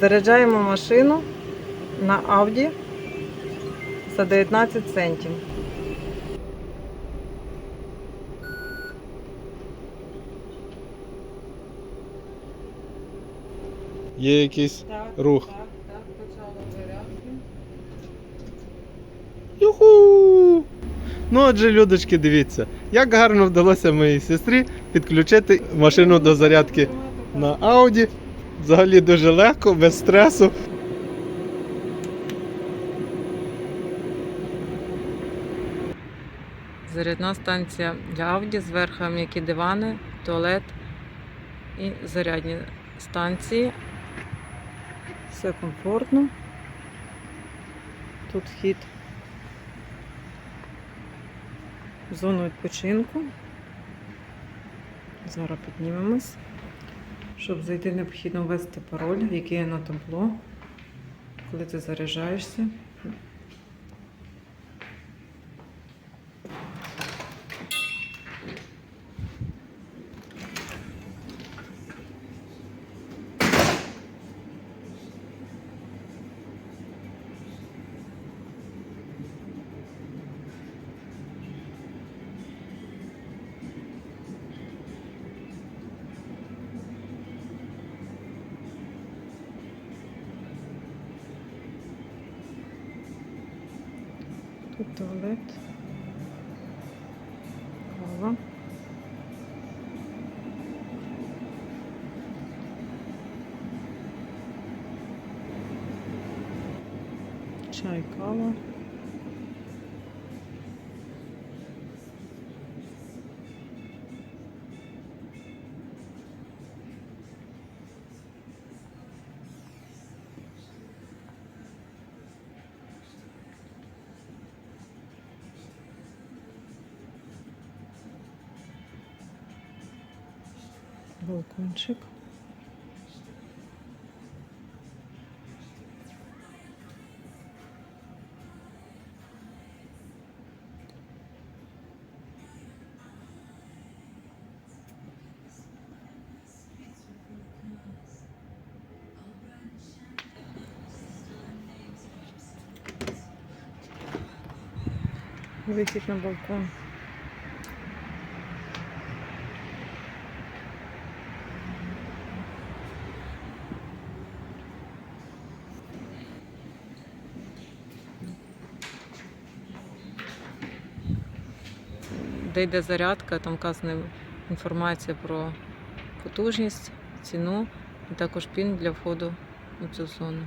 Заряджаємо машину на Audi за 19 центів. Є якийсь Так, рух. Так, так, почало зарядки. Юху! Ну отже, людочки, дивіться, як гарно вдалося моїй сестрі підключити машину до зарядки на Audi. Взагалі дуже легко, без стресу. Зарядна станція для Audi, зверху м'які дивани, туалет і зарядні станції. Все комфортно. Тут вхід в зону відпочинку. Зараз піднімемось. Щоб зайти, необхідно ввести пароль, який є на табло, коли ти заряджаєшся. Тут туалет. Кава. Чай, кава. Балкончик. Вихід на балкон. Де йде зарядка, там вказана інформація про потужність, ціну і також пін для входу у цю зону.